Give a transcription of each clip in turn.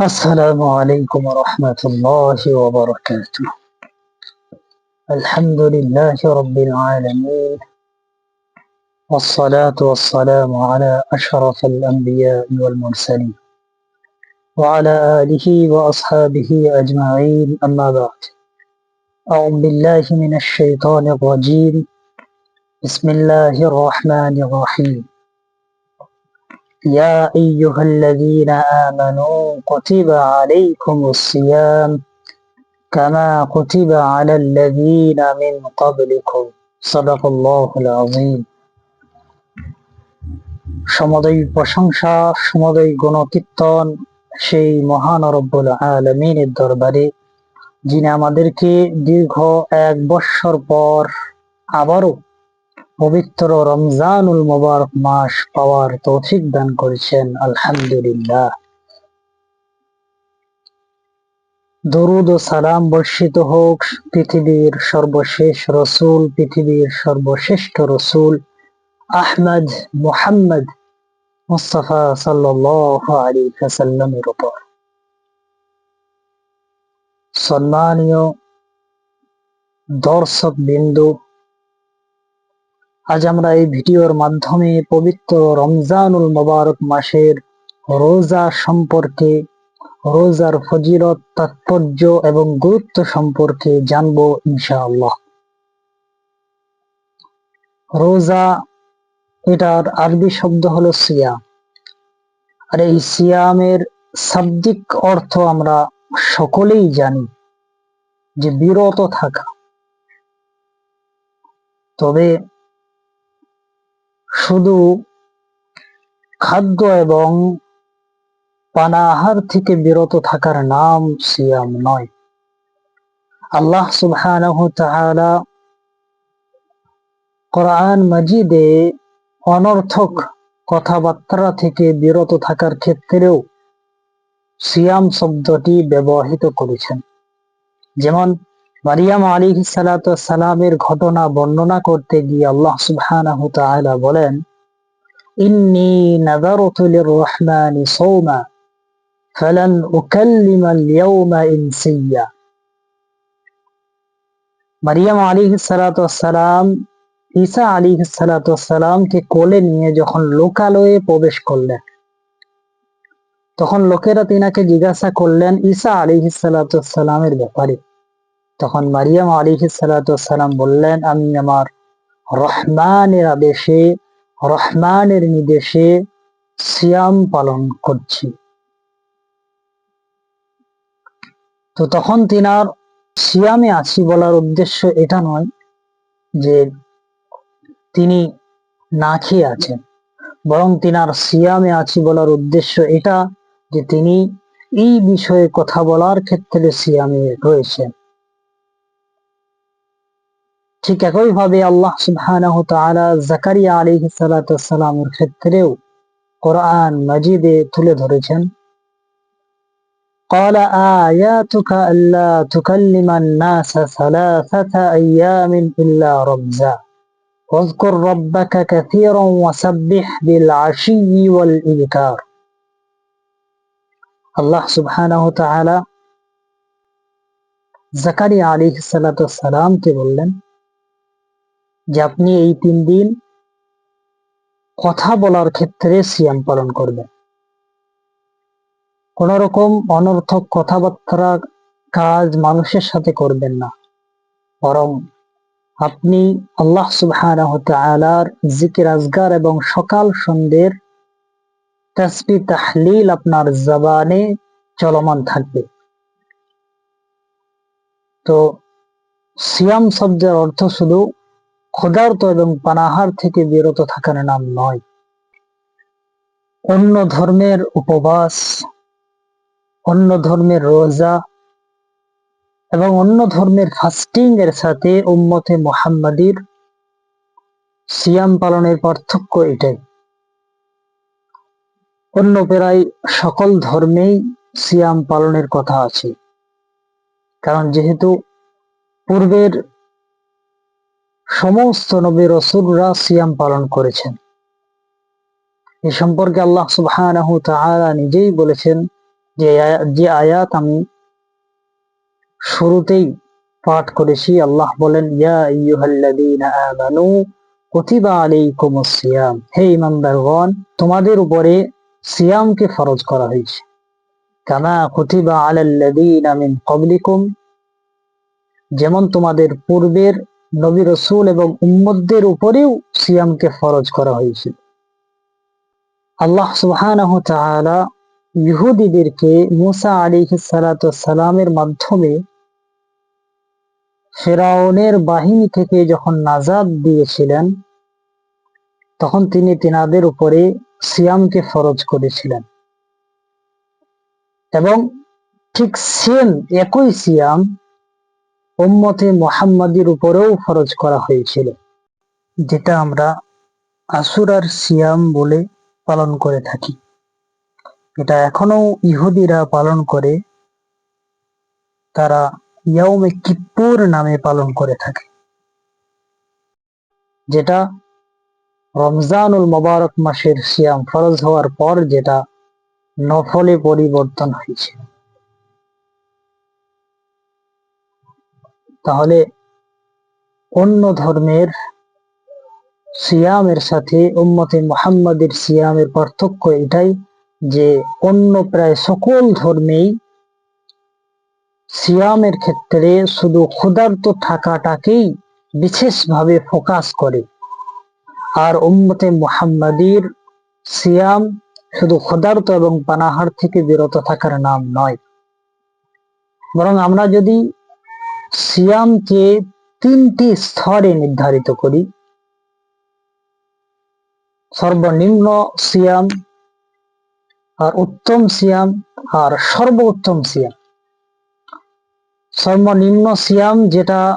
السلام عليكم ورحمة الله وبركاته. الحمد لله رب العالمين والصلاة والسلام على أشرف الأنبياء والمرسلين وعلى آله وأصحابه أجمعين أما بعد. أعوذ بالله من الشيطان الرجيم. بسم الله الرحمن الرحيم. يا أيها الذين آمنوا كتب عليكم الصيام كما كتب على الذين من قبلكم صدق الله العظيم সমদয় প্রশংসা সমদয় গুণকীর্তন সেই মহান রব্বুল আলমিনের দরবারে যিনি আমাদেরকে দীর্ঘ এক বৎসর পর আবারও পবিত্র রমজানুল মোবারক মাস পাওয়ার তৌফিক দান করেছেন, আলহামদুলিল্লাহ। দরুদ ও সালাম বর্ষিত হোক, পৃথিবীর সর্বশেষ রসুল, পৃথিবীর সর্বশ্রেষ্ঠ রসুল, আহমদ মুহাম্মদ মুস্তফা সাল্লাল্লাহু আলাইহি ওয়াসাল্লামের উপর। সম্মানীয় দর্শক বিন্দু আজ আমরা এই ভিডিওর মাধ্যমে পবিত্র রমজানুল মোবারক মাসের রোজা সম্পর্কে, রোজার ফজিলত, তাৎপর্য এবং গুরুত্ব সম্পর্কে জানব ইনশাআল্লাহ। রোজা, এটার আরবি শব্দ হলো সিয়াম। আর এই সিয়ামের শাব্দিক অর্থ আমরা সকলেই জানি যে বিরত থাকা। তবে শুধু খাদ্য এবং পানাহার থেকে বিরত থাকার নাম সিয়াম নয়। আল্লাহ সুবহানাহু তাআলা কোরআন মাজিদে অনর্থক কথাবার্তা থেকে বিরত থাকার ক্ষেত্রেও সিয়াম শব্দটি ব্যবহৃত করেছেন। যেমন মারিয়াম আলী সালামের ঘটনা বর্ণনা করতে গিয়ে আল্লাহ তাআলা বলেন, ইন্নি মারিয়াম সালাম ঈসা সালামকে কোলে নিয়ে যখন লোকালয়ে প্রবেশ করলেন, তখন লোকেরা তিনাকে জিজ্ঞাসা করলেন, ঈসা আলাইহিস সালাতু সালামের ব্যাপারে? তখন মারিয়াম আলিহিস সালাম বললেন, আমি আমার রহমানের আদেশে, রহমানের নির্দেশে সিয়াম পালন করছি। তো তখন তিনার সিয়ামে আছি বলার উদ্দেশ্য এটা নয় যে তিনি না খেয়ে আছেন, বরং তিনার সিয়ামে আছি বলার উদ্দেশ্য এটা যে তিনি এই বিষয়ে কথা বলার ক্ষেত্রে সিয়ামে রয়েছেন। ঠিক একই ভাবে আল্লাহ সুবহানাহু তাআলা জাকারিয়া আলাইহিস সালাতু সালামের ক্ষেত্রেও কোরআন মাজিদে তুলে ধরেছেন قال آياتك ألا تكلم الناس ثلاثة أيام إلا رمزا واذكر ربك كثيرا وسبح بالعشي والإذكار الله سبحانه وتعالى জাকারিয়া আলাইহিস সালাতু সালামকে বললেন যে আপনি এই তিন দিন কথা বলার ক্ষেত্রে সিয়াম পালন করবেন। কোন রকম অনর্থক কথাবার্তা কাজ মানুষের সাথে করবেন না। বরং আপনি আল্লাহ তাআলার জিকির, আজগার এবং সকাল সন্ধ্যের তাসবি, তাহলিল আপনার জবানে চলমান থাকবে। তো সিয়াম শব্দের অর্থ শুধু ক্ষুধার্ত এবং পানাহার থেকে বিরত থাকার নাম নয়। অন্য ধর্মের উপবাস, অন্য ধর্মের রোজা এবং অন্য ধর্মের ফাস্টিং এর সাথে উম্মতে মোহাম্মদীর সিয়াম পালনের পার্থক্য এটাই। অন্য প্রায় সকল ধর্মেই সিয়াম পালনের কথা আছে। কারণ যেহেতু পূর্বের সমস্ত নবী রসুলরা সিয়াম পালন করেছেন। এ সম্পর্কে আল্লাহ তাআলা নিজেই বলেছেন যে যে আয়াত আমি শুরুতেই পাঠ করেছি, আল্লাহ বলেন, ইয়া হে ঈমানদারগণ তোমাদের উপরে সিয়ামকে ফরজ করা হয়েছে। কামা কুতিবা আলাল্লাযীনা মিন ক্বাবলিকুম, যেমন তোমাদের পূর্বের নবী রসুল এবং উম্মতদের উপরেও সিয়ামকে ফরজ করা হয়েছিল। আল্লাহ তাআলা ইহুদিদেরকে মুসা সালাতু সালামের মাধ্যমে ফেরাউনের বাহিনী থেকে যখন নাজাদ দিয়েছিলেন, তখন তিনি তিনাদের উপরে সিয়ামকে ফরজ করেছিলেন। এবং ঠিক সেম একই সিয়াম উম্মতে মোহাম্মদীর উপরেও ফরজ করা হয়েছিল, যেটা আমরা আসুরার সিয়াম বলে পালন করে থাকি। এটা এখনও ইহুদিরা পালন করে, তারা ইয়াউমে কিপ্পুর নামে পালন করে থাকে, যেটা রমজানুল মোবারক মাসের সিয়াম ফরজ হওয়ার পর যেটা নফলে পরিবর্তন হয়েছে তাহলে অন্য ধর্মের সিয়ামের সাথে উম্মতে মুহাম্মাদের সিয়ামের পার্থক্য এটাই যে অন্য প্রায় সকল ধর্মেই সিয়ামের ক্ষেত্রে শুধু ক্ষুধার্ত থাকাটাকেই বিশেষভাবে ফোকাস করে। আর উম্মতে মুহাম্মাদির সিয়াম শুধু ক্ষুধার্ত এবং পানাহার থেকে বিরত থাকার নাম নয়। বরং আমরা যদি সিয়ামকে তিনটি স্তরে নির্ধারিত করি। সর্বনিম্ন সিয়াম, আর উত্তম সিয়াম, আর সর্বোত্তম সিয়াম। সর্বনিম্ন সিয়াম যেটা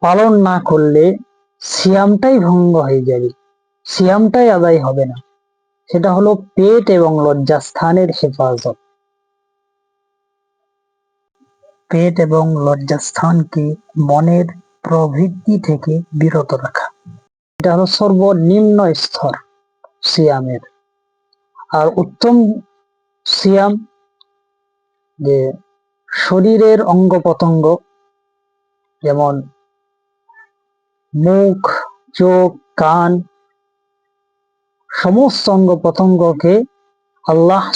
পালন না করলে সিয়ামটাই ভঙ্গ হয়ে যাবে। সিয়ামটাই আদায় হবে না। সেটা হলো পেট এবং লজ্জাস্থানের হেফাজত। পেট এবং লজ্জাস্থানকে মনের প্রবৃত্তি থেকে বিরত রাখা। এটা হলো সর্বনিম্ন স্তর সিয়ামের। আর উত্তম সিয়াম যে শরীরের অঙ্গ প্রত্যঙ্গ যেমন মুখ, চোখ, কান, সমস্ত অঙ্গ প্রত্যঙ্গকে আল্লাহ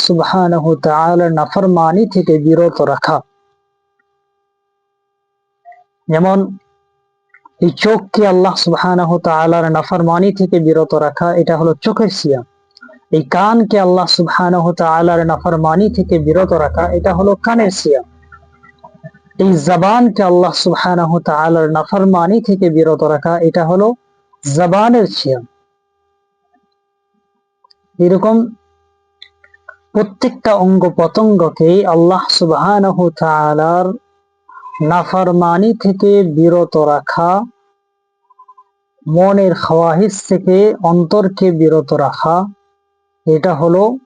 তাআলার নাফরমানি থেকে বিরত রাখা। যেমন, এই চোখকে আল্লাহ সুবহানাহু তাআলার নাফরমানি থেকে বিরত রাখা, এটা হলো চোখের সিয়াম। এই কানকে আল্লাহ সুবহানাহু তাআলার নাফরমানি থেকে বিরত রাখা, এটা হলো কানের সিয়াম। এই জবানকে আল্লাহ সুবহানাহু তাআলার নাফরমানি থেকে বিরত রাখা, এটা হলো জবানের সিয়াম। এরকম প্রত্যেকটা অঙ্গ প্রত্যঙ্গকে আল্লাহ তাআলার নাফরমানি থেকে বিরত রাখা, মনের খাওয়াহিস থেকে অন্তরকে বিরত রাখা, এটা হলো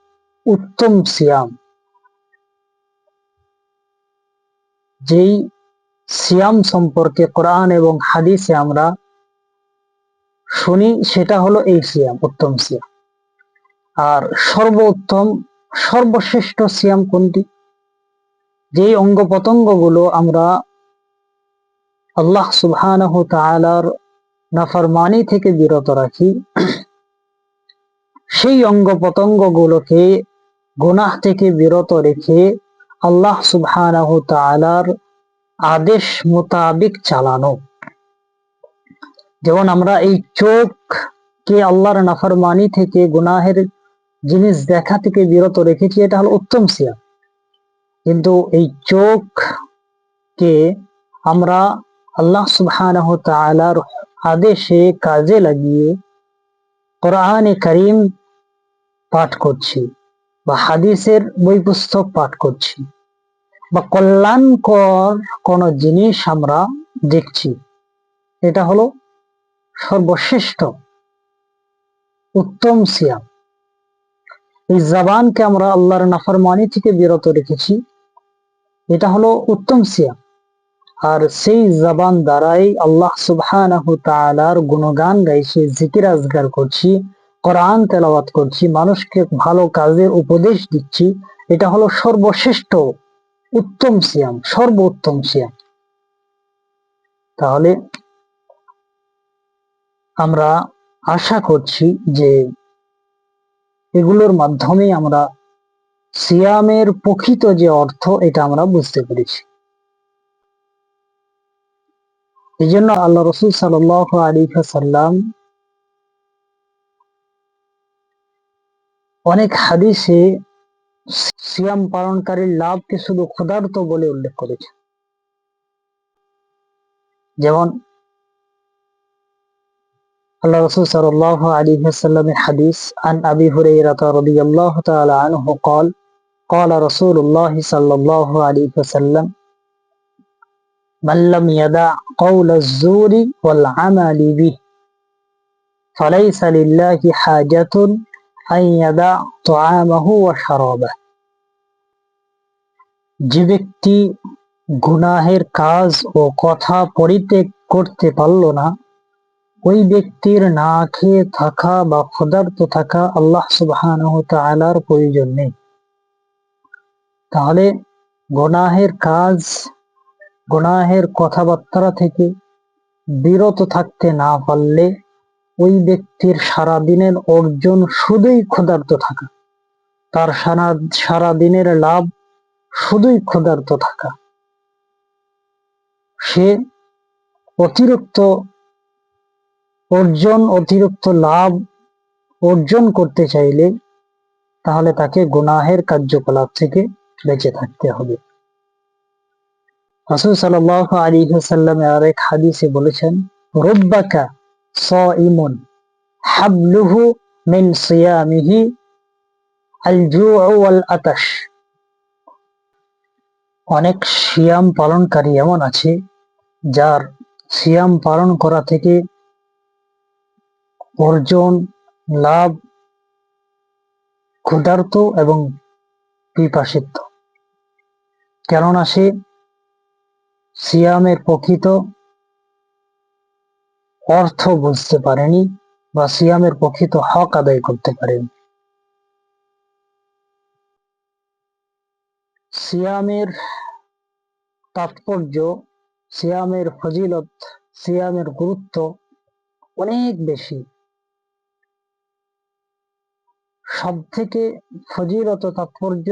উত্তম সিয়াম। যেই সিয়াম সম্পর্কে কোরআন এবং হাদিসে আমরা শুনি, সেটা হলো এই সিয়াম, উত্তম সিয়াম। আর সর্বোত্তম, সর্বশ্রেষ্ঠ সিয়াম কোনটি? যেই অঙ্গ প্রত্যঙ্গগুলো আমরা আল্লাহ সুবহানাহু নাফরমানি থেকে বিরত রাখি, সেই অঙ্গ প্রত্যঙ্গগুলোকে গুনাহ থেকে বিরত রেখে আল্লাহ সুবহানাহু আদেশ মোতাবেক চালানো। যেমন আমরা এই চোখকে আল্লাহর নাফরমানি থেকে গুনাহের জিনিস দেখা থেকে বিরত রেখেছি, এটা হলো উত্তম সিয়াম। কিন্তু এই চোখকে আমরা আল্লাহ সুবহানাহু আদেশে কাজে লাগিয়ে কোরআনে করিম পাঠ করছি বা হাদিসের বই পুস্তক পাঠ করছি বা কল্যাণকর কোন জিনিস আমরা দেখছি। এটা হলো সর্বশ্রেষ্ঠ উত্তম সিয়াম। এই জবানকে আমরা আল্লাহর নাফরমানি থেকে বিরত রেখেছি। এটা হলো উত্তম সিয়াম। আর সেই জবান দ্বারাই আল্লাহ সুবহানাহু গুণগান গাইছি, জিকির আজগার করছি, কোরআন তেলাওয়াত করছি, মানুষকে ভালো কাজের উপদেশ দিচ্ছি। এটা হলো সর্বশ্রেষ্ঠ উত্তম সিয়াম, সর্বোত্তম সিয়াম। তাহলে আমরা আশা করছি যে এগুলোর মাধ্যমে আমরা সিয়ামের প্রকৃত যে অর্থ এটা আমরা বুঝতে পেরেছি এই জন্য আল্লাহ রসুল সাল আলী সাল্লাম অনেক হাদিসে সিয়াম পালনকারীর লাভকে শুধু ক্ষুধার্ত বলে উল্লেখ করেছে যেমন আল্লাহ রসুল সাল্লাহ আলী সাল্লামের হাদিস আন আবি হুরাইরাতা রাদিয়াল্লাহু তাআলা আনহু قال قال رسول الله صلى الله عليه وسلم من لم يدع قول الزور والعمل به فليس لله حاجة أن يدع طعامه وشرابه যে ব্যক্তি গুনাহের কাজ ও কথা পরিত্যাগ করতে পারল না ওই ব্যক্তির না খেয়ে থাকা বা ক্ষুধার্ত থাকা আল্লাহ সুবহান তালার প্রয়োজন নেই তাহলে গোনাহের কাজ, গোনাহের কথাবার্তা থেকে বিরত থাকতে না পারলে ওই ব্যক্তির সারা দিনের অর্জন শুধুই ক্ষুধার্ত থাকা। তার সারা সারা দিনের লাভ শুধুই ক্ষুধার্ত থাকা। সে অতিরিক্ত অর্জন, অতিরিক্ত লাভ অর্জন করতে চাইলে তাহলে তাকে গুনাহের কার্যকলাপ থেকে বেঁচে থাকতে হবে। রাসূল সাল্লাল্লাহু আলাইহি ওয়াসাল্লাম আর এক হাদিসে বলেছেন, রুব্বাকা সাইমুন হাবলুহু মিন সিয়ামিহি আল জুউ ওয়াল আতাশ অনেক সিয়াম পালনকারী এমন আছে, যার সিয়াম পালন করা থেকে অর্জন, লাভ, ক্ষুধার্ত এবং পিপাসিত। কেননা সে সিয়ামের প্রকৃত অর্থ বুঝতে পারেনি বা সিয়ামের প্রকৃত হক আদায় করতে পারেনি। সিয়ামের তাৎপর্য, সিয়ামের ফজিলত, সিয়ামের গুরুত্ব অনেক বেশি। সব থেকে ফজিলত তাৎপর্য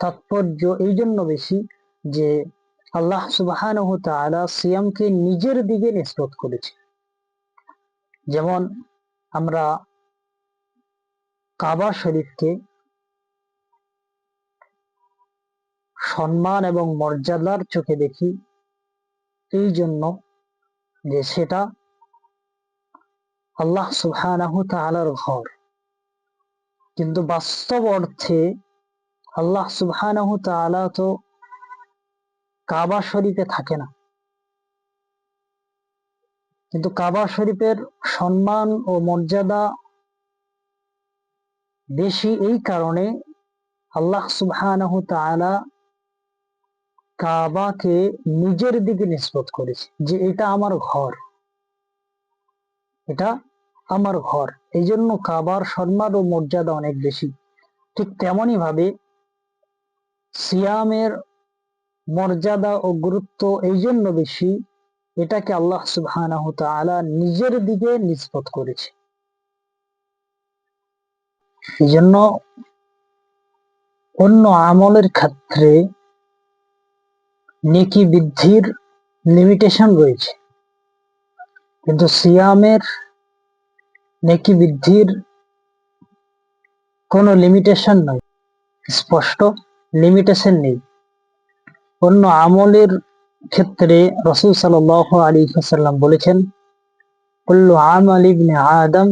তাৎপর্য এই জন্য বেশি যে আল্লাহ সুবাহান সিয়ামকে নিজের দিকে নিষ্পত করেছে। যেমন আমরা কাবা শরীফকে সম্মান এবং মর্যাদার চোখে দেখি এই জন্য যে সেটা আল্লাহ সুবহানাহ ঘর। কিন্তু বাস্তব অর্থে আল্লাহ সুবহানাহু তাআলা তো কাবা শরীফে থাকে না। কিন্তু কাবা শরীফের সম্মান ও মর্যাদা বেশি এই কারণে আল্লাহ সুবহানাহু তাআলা কাবাকে নিজের দিকে নিষ্পত করেছে যে এটা আমার ঘর। এটা আমার ঘর। এই জন্য কাবার সম্মান ও মর্যাদা অনেক বেশি। ঠিক তেমনই ভাবে সিয়ামের মর্যাদা ও গুরুত্ব এই জন্য বেশি, এটাকে আল্লাহ তাআলা নিজের দিকে নিষ্পত করেছে। এই জন্য অন্য আমলের ক্ষেত্রে নেকি বৃদ্ধির লিমিটেশন রয়েছে। কিন্তু সিয়ামের নেকি বৃদ্ধির কোনো লিমিটেশন নয় স্পষ্ট লিমিটেশন নেই। অন্য আমলের ক্ষেত্রে রসুল সাল আলী সাল্লাম বলেছেন, কুল্লু আমল ইবনে আদম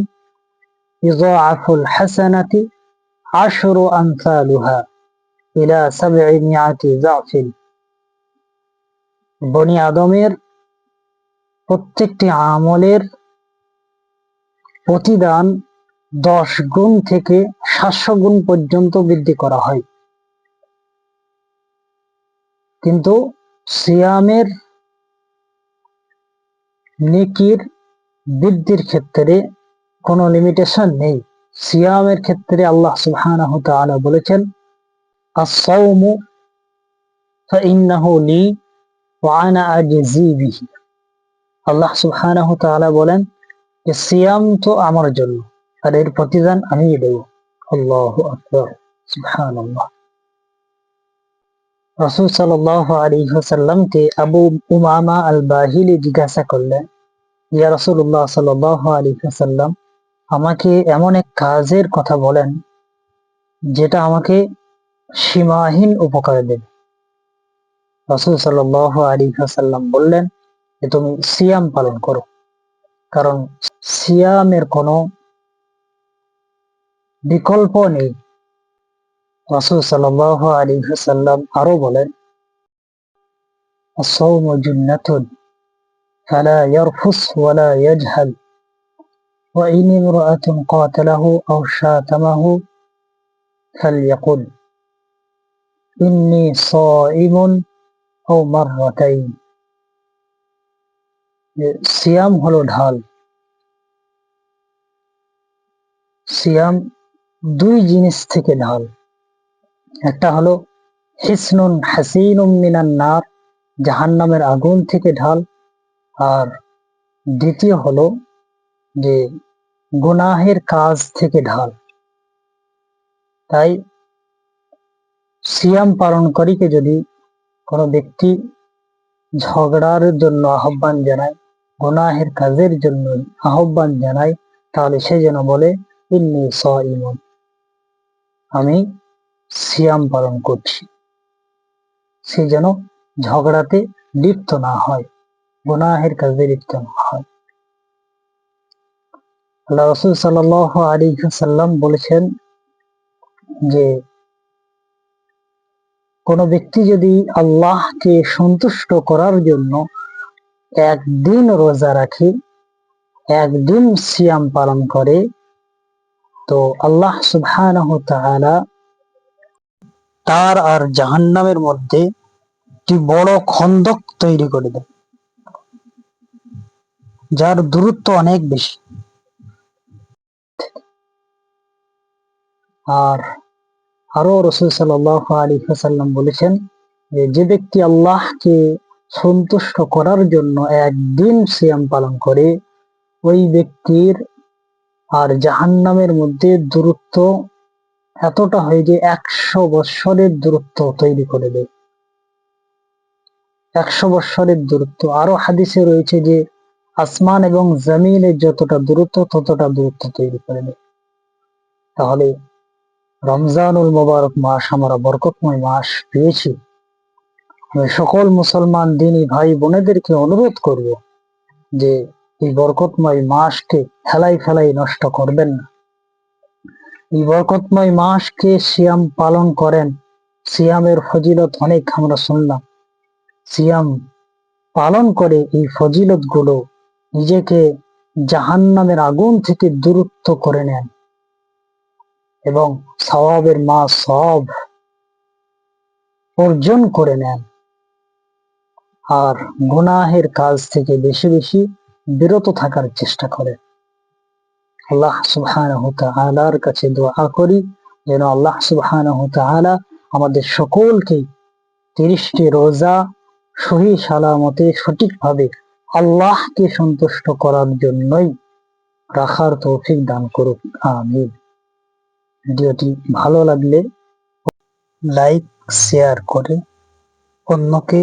ইজাফুল হাসানাতি আশরু আমসালুহা ইলা সাবঈ মিআতি যাফিন। বনি আদমের প্রত্যেকটি আমলের প্রতিদান দশ গুণ থেকে সাতশো গুণ পর্যন্ত বৃদ্ধি করা হয়। কিন্তু সিয়ামের নেকির বৃদ্ধির ক্ষেত্রে কোনো লিমিটেশন নেই। সিয়ামের ক্ষেত্রে আল্লাহ সুবহানাহ বলেছেন আল্লাহ সুবহানাহু বলেন যে সিয়াম তো আমার জন্য, আর এর প্রতিদান আমি দেব। আল্লাহু আকবার আবু উমামা আল বাহিলি জিজ্ঞাসা করলেন, ইয়া আমাকে এমন এক কাজের কথা বলেন, যেটা আমাকে সীমাহীন উপকার দেবে। রাসূল সাল্লাল্লাহু আলাইহি ওয়াসাল্লাম বললেন যে, তুমি সিয়াম পালন করো, কারণ সিয়ামের কোনো বিকল্প নেই রাসূল সাল্লাল্লাহু আলাইহি ওয়াসাল্লাম আরো বলেন الصوم جنة فلا يرفث ولا يجهل وإن امرأة قاتله أو شاتمه فليقل إني صائم أو مرتين সিয়াম হলো ঢাল সিয়াম দুই জিনিস থেকে ঢাল একটা হলো, হিসনুন হাসিনুম মিনান নার, জাহান্নামের আগুন থেকে ঢাল। আর দ্বিতীয় হলো যে, গুনাহের কাজ থেকে ঢাল। তাই সিয়াম পালনকারীকে যদি কোনো ব্যক্তি ঝগড়ার জন্য আহ্বান জানায়, গুনাহের কাজের জন্য আহ্বান জানায়, তাহলে সে যেন বলে ইন্নি ইমন আমি সিয়াম পালন করছি। সে যেন ঝগড়াতে লিপ্ত না হয়, গুনাহের কাজে লিপ্ত না হয়। আল্লাহ রসুল সাল্লাহ আলী সাল্লাম বলেছেন যে, কোন ব্যক্তি যদি আল্লাহকে সন্তুষ্ট করার জন্য একদিন রোজা রাখে, একদিন সিয়াম পালন করে তো আল্লাহ সুবহানাহু তাআলা তার আর জাহান্নামের মধ্যে একটি বড় খন্দক তৈরি করে দেয় যার দূরত্ব অনেক বেশি। আর আরও রসুল সাল্লাহ আলী সাল্লাম বলেছেন যে ব্যক্তি আল্লাহকে সন্তুষ্ট করার জন্য একদিন সিয়াম পালন করে, ওই ব্যক্তির আর জাহান্নামের মধ্যে দূরত্ব এতটা হয় যে একশো বৎসরের দূরত্ব তৈরি করে দেয়। একশো বৎসরের দূরত্ব। আরও হাদিসে রয়েছে যে আসমান এবং জমিনের যতটা দূরত্ব, ততটা দূরত্ব তৈরি করে দেয়। তাহলে রমজানুল মোবারক মাস আমরা বরকতময় মাস পেয়েছি। আমি সকল মুসলমান দিনই ভাই বোনেদেরকে অনুরোধ করব যে এই বরকতময় মাসকে ফেলাই ফেলাই নষ্ট করবেন না। এই বরকতময় মাসকে সিয়াম পালন করেন। সিয়ামের ফজিলত অনেক আমরা শুনলাম। সিয়াম পালন করে এই ফজিলতগুলো নিজেকে জাহান্নামের আগুন থেকে দূরত্ব করে নেন এবং সওয়াবের মা সব অর্জন করে নেন। আর গুনাহের কাজ থেকে বেশি বেশি বিরত থাকার চেষ্টা করেন আল্লাহ সুবহানাহু তাআলার কাছে দোয়া করি যেন আল্লাহ সুবহানাহু তাআলা আমাদের সকলকে তিরিশটি রোজা সহি সালামতে সঠিকভাবে আল্লাহকে সন্তুষ্ট করার জন্যই রাখার তৌফিক দান করুক। আমিন। ভিডিওটি ভালো লাগলে লাইক, শেয়ার করে অন্যকে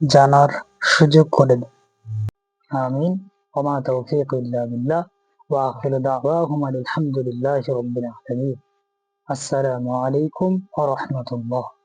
জানার সুযোগ করে দেন। آمين. وما توفيق إلا بالله. وآخر دعواهم الحمد لله رب العالمين. السلام عليكم ورحمة الله.